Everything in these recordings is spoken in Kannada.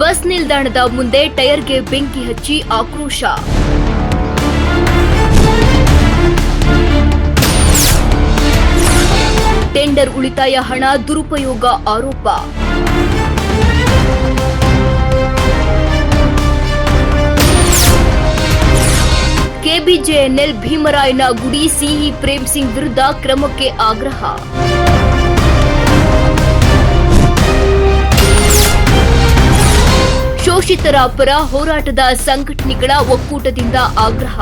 ಬಸ್ ನಿಲ್ದಾಣದ ಮುಂದೆ ಟೈರ್ಗೆ ಬೆಂಕಿ ಹಚ್ಚಿ ಆಕ್ರೋಶ. ಟೆಂಡರ್ ಉಳಿತಾಯ ಹಣ, ದುರುಪಯೋಗ ಆರೋಪ. ಕೆಬಿಜೆಎನ್ಎಲ್ ಭೀಮರಾಯನ ಗುಡಿ ಸಿಇ ಪ್ರೇಮ್ ಸಿಂಗ್ ವಿರುದ್ಧ ಕ್ರಮಕ್ಕೆ ಆಗ್ರಹ. ಶೋಷಿತರ ಪರ ಹೋರಾಟದ ಸಂಘಟನೆಗಳ ಒಕ್ಕೂಟದಿಂದ ಆಗ್ರಹ.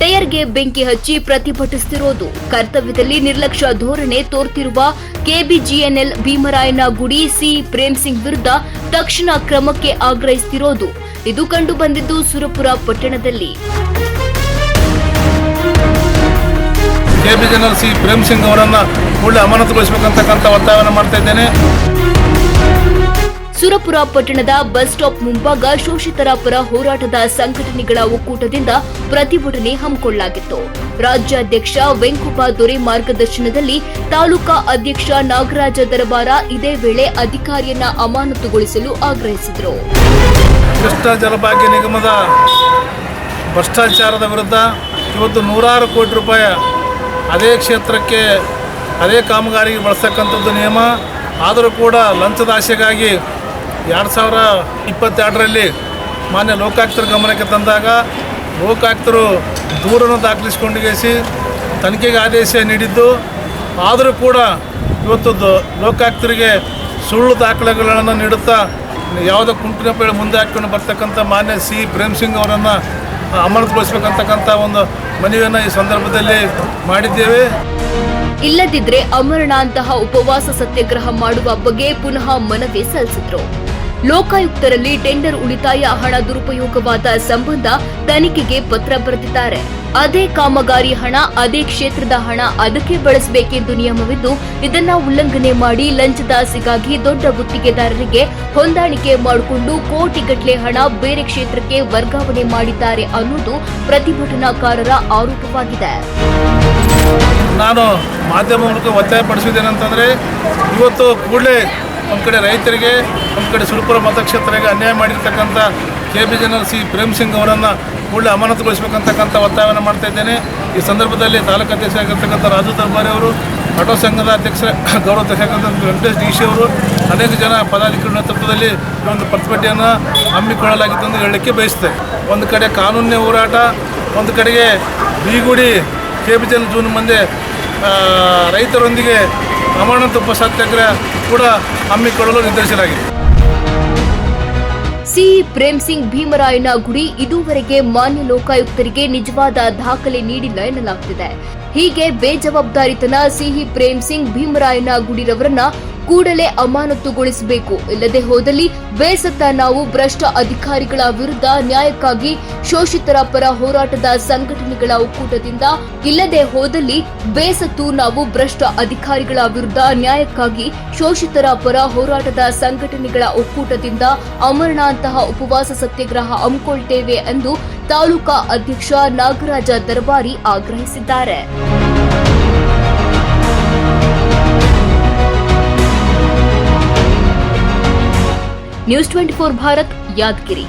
ಟೈರ್ಗೆ ಬೆಂಕಿ ಹಚ್ಚಿ ಪ್ರತಿಭಟಿಸುತ್ತಿರುವುದು ಕರ್ತವ್ಯದಲ್ಲಿ ನಿರ್ಲಕ್ಷ್ಯ ಧೋರಣೆ ತೋರ್ತಿರುವ ಕೆಬಿಜಿಎನ್ಎಲ್ ಭೀಮರಾಯನ ಗುಡಿ ಸಿ ಪ್ರೇಮ್ ಸಿಂಗ್ ವಿರುದ್ಧ ತಕ್ಷಣ ಕ್ರಮಕ್ಕೆ ಆಗ್ರಹಿಸುತ್ತಿರುವುದು ಇದು ಕಂಡುಬಂದಿದ್ದು ಸುರಪುರ ಪಟ್ಟಣದಲ್ಲಿ. K B general C Prem Singh ಅವರನ್ನ ಕೂಡಲೇ ಅಮಾನತುಗೊಳಿಸಬೇಕಂತಕ್ಕಂಥ ಒತ್ತಾಯವನ್ನು ಮಾಡ್ತಾ ಇದ್ದೇನೆ. ಸುರಪುರ ಪಟ್ಟಣದ ಬಸ್ ಸ್ಟಾಪ್ ಮುಂಭಾಗ ಶೋಷಿತರ ಪರ ಹೋರಾಟದ ಸಂಘಟನೆಗಳ ಒಕ್ಕೂಟದಿಂದ ಪ್ರತಿಭಟನೆ ಹಮ್ಮಿಕೊಳ್ಳಲಾಗಿತ್ತು. ರಾಜ್ಯಾಧ್ಯಕ್ಷ ವೆಂಕುಪ ದೊರೆ ಮಾರ್ಗದರ್ಶನದಲ್ಲಿ ತಾಲೂಕಾ ಅಧ್ಯಕ್ಷ ನಾಗರಾಜ ದರಬಾರ ಇದೇ ವೇಳೆ ಅಧಿಕಾರಿಯನ್ನ ಅಮಾನತುಗೊಳಿಸಲು ಆಗ್ರಹಿಸಿದರು. ಜಲಭಾಗ್ಯ ನಿಗಮದ ಭ್ರಷ್ಟಾಚಾರದ ವಿರುದ್ಧ ಇವತ್ತು ನೂರಾರು ಕೋಟಿ ರೂಪಾಯಿ ಅದೇ ಕ್ಷೇತ್ರಕ್ಕೆ ಅದೇ ಕಾಮಗಾರಿಗೆ ಬಳಸ್ತಕ್ಕಂಥದ್ದು ನಿಯಮ. ಆದರೂ ಕೂಡ ಲಂಚದ ಆಸೆಗಾಗಿ ಎರಡು ಸಾವಿರ ಇಪ್ಪತ್ತೆರಡರಲ್ಲಿ ಮಾನ್ಯ ಲೋಕಾಯುಕ್ತರ ಗಮನಕ್ಕೆ ತಂದಾಗ ಲೋಕಾಯುಕ್ತರು ದೂರನ್ನು ದಾಖಲಿಸಿಕೊಂಡಿಗೆಸಿ ತನಿಖೆಗೆ ಆದೇಶ ನೀಡಿದ್ದು. ಆದರೂ ಕೂಡ ಇವತ್ತು ಲೋಕಾಯುಕ್ತರಿಗೆ ಸುಳ್ಳು ದಾಖಲೆಗಳನ್ನು ನೀಡುತ್ತಾ ಯಾವುದೋ ಕುಂಟಿನ ಪೇಳೆ ಮುಂದೆ ಹಾಕಿಕೊಂಡು ಬರ್ತಕ್ಕಂಥ ಮಾನ್ಯ ಸಿ. ಪ್ರೇಮ್ ಸಿಂಗ್ ಅವರನ್ನು ಅಮಾನತುಗೊಳಿಸಬೇಕಂತಕ್ಕಂಥ ಒಂದು ಮನವಿಯನ್ನು ಈ ಸಂದರ್ಭದಲ್ಲಿ ಮಾಡಿದ್ದೇವೆ. ಇಲ್ಲದಿದ್ರೆ ಅಮರಣಾಂತಹ ಉಪವಾಸ ಸತ್ಯಾಗ್ರಹ ಮಾಡುವ ಬಗ್ಗೆ ಪುನಃ ಮನವಿ ಸಲ್ಲಿಸಿದ್ರು. ಲೋಕಾಯುಕ್ತರಲ್ಲಿ ಟೆಂಡರ್ ಉಳಿತಾಯ, ಹಣ ದುರುಪಯೋಗವಾದ ಸಂಬಂಧ ತನಿಖೆಗೆ ಪತ್ರ ಬರೆದಿದ್ದಾರೆ. ಅದೇ ಕಾಮಗಾರಿ ಹಣ, ಅದೇ ಕ್ಷೇತ್ರದ ಹಣ ಅದಕ್ಕೆ ಬಳಸಬೇಕೆಂದು ನಿಯಮವಿದ್ದು, ಇದನ್ನ ಉಲ್ಲಂಘನೆ ಮಾಡಿ ಲಂಚದಾಸಿಗಾಗಿ ದೊಡ್ಡ ಗುತ್ತಿಗೆದಾರರಿಗೆ ಹೊಂದಾಣಿಕೆ ಮಾಡಿಕೊಂಡು ಕೋಟಿಗಟ್ಟಲೆ ಹಣ ಬೇರೆ ಕ್ಷೇತ್ರಕ್ಕೆ ವರ್ಗಾವಣೆ ಮಾಡಿದ್ದಾರೆ ಅನ್ನೋದು ಪ್ರತಿಭಟನಾಕಾರರ ಆರೋಪವಾಗಿದೆ. ನಾನು ಮಾಧ್ಯಮ ಮೂಲಕ ಒತ್ತಾಯ ಪಡಿಸಿದ್ದೇನೆಂತಂದರೆ ಇವತ್ತು ಕೂಡಲೇ ಒಂದು ಕಡೆ ರೈತರಿಗೆ ಒಂದು ಕಡೆ ಸುರಪುರ ಮತಕ್ಷೇತ್ರಕ್ಕೆ ಅನ್ಯಾಯ ಮಾಡಿರ್ತಕ್ಕಂಥ K B general C Prem Singh ಅವರನ್ನು ಕೂಡಲೇ ಅಮಾನತುಗೊಳಿಸಬೇಕಂತಕ್ಕಂಥ ಒತ್ತಾಯವನ್ನು ಮಾಡ್ತಾ ಇದ್ದೇನೆ. ಈ ಸಂದರ್ಭದಲ್ಲಿ ತಾಲೂಕು ಅಧ್ಯಕ್ಷ ಆಗಿರ್ತಕ್ಕಂಥ ರಾಜು ದರ್ಬಾರಿ ಅವರು, ಆಟೋ ಸಂಘದ ಅಧ್ಯಕ್ಷ ಗೌರವ ಅಧ್ಯಕ್ಷ ವೆಂಕಟೇಶ್ ಡಿ ಸಿ ಅವರು, ಅನೇಕ ಜನ ಪದಾಧಿಕಾರಿ ನೇತೃತ್ವದಲ್ಲಿ ಒಂದು ಪ್ರತಿಭಟನೆಯನ್ನು ಹಮ್ಮಿಕೊಳ್ಳಲಾಗಿತ್ತು ಎಂದು ಹೇಳಲಿಕ್ಕೆ ಬಯಸ್ತೆ ಒಂದು ಕಡೆ ಕಾನೂನಿನ ಹೋರಾಟ, ಒಂದು ಕಡೆಗೆ ಬೀಗುಡಿ, ಕೆ ಬಿ ಜನ ಜೂನ್ ಮುಂದೆ ರೈತರೊಂದಿಗೆ ಅಮಾನತು ಉಪಸತ್ಯಾಗ್ರಹ ಕೂಡ ಹಮ್ಮಿಕೊಳ್ಳಲು ನಿರ್ಧರಿಸಲಾಗಿದೆ. ಸಿ. ಪ್ರೇಮ್ ಸಿಂಗ್ ಭೀಮರಾಯನ ಗುಡಿ ಇದುವರೆಗೆ ಮಾನ್ಯ ಲೋಕಾಯುಕ್ತರಿಗೆ ನಿಜವಾದ ದಾಖಲೆ ನೀಡಿಲ್ಲ ಎನ್ನಲಾಗುತ್ತಿದೆ ಹೀಗೆ ಬೇಜವಾಬ್ದಾರಿತನ ಸಿಹಿ ಪ್ರೇಮ್ ಸಿಂಗ್ ಭೀಮರಾಯನ ಗುಡಿರವರನ್ನ ಕೂಡಲೇ ಅಮಾನತುಗೊಳಿಸಬೇಕು. ಇಲ್ಲದೆ ಹೋದಲ್ಲಿ ಬೇಸತ್ತ ನಾವು ಭ್ರಷ್ಟ ಅಧಿಕಾರಿಗಳ ವಿರುದ್ಧ ನ್ಯಾಯಕ್ಕಾಗಿ ಶೋಷಿತರ ಪರ ಹೋರಾಟದ ಸಂಘಟನೆಗಳ ಒಕ್ಕೂಟದಿಂದ ಇಲ್ಲದೆ ಹೋದಲ್ಲಿ ಬೇಸತ್ತು ನಾವು ಭ್ರಷ್ಟ ಅಧಿಕಾರಿಗಳ ವಿರುದ್ಧ ನ್ಯಾಯಕ್ಕಾಗಿ ಶೋಷಿತರ ಪರ ಹೋರಾಟದ ಸಂಘಟನೆಗಳ ಒಕ್ಕೂಟದಿಂದ ಅಮರಣಾಂತಹ ಉಪವಾಸ ಸತ್ಯಾಗ್ರಹ ಹಮ್ಮಿಕೊಳ್ತೇವೆ ಎಂದು ತಾಲೂಕಾ ಅಧ್ಯಕ್ಷ ನಾಗರಾಜ ದರ್ಬಾರಿ ಆಗ್ರಹಿಸಿದ್ದಾರೆ. न्यूज़ 24 भारत यादगिरी।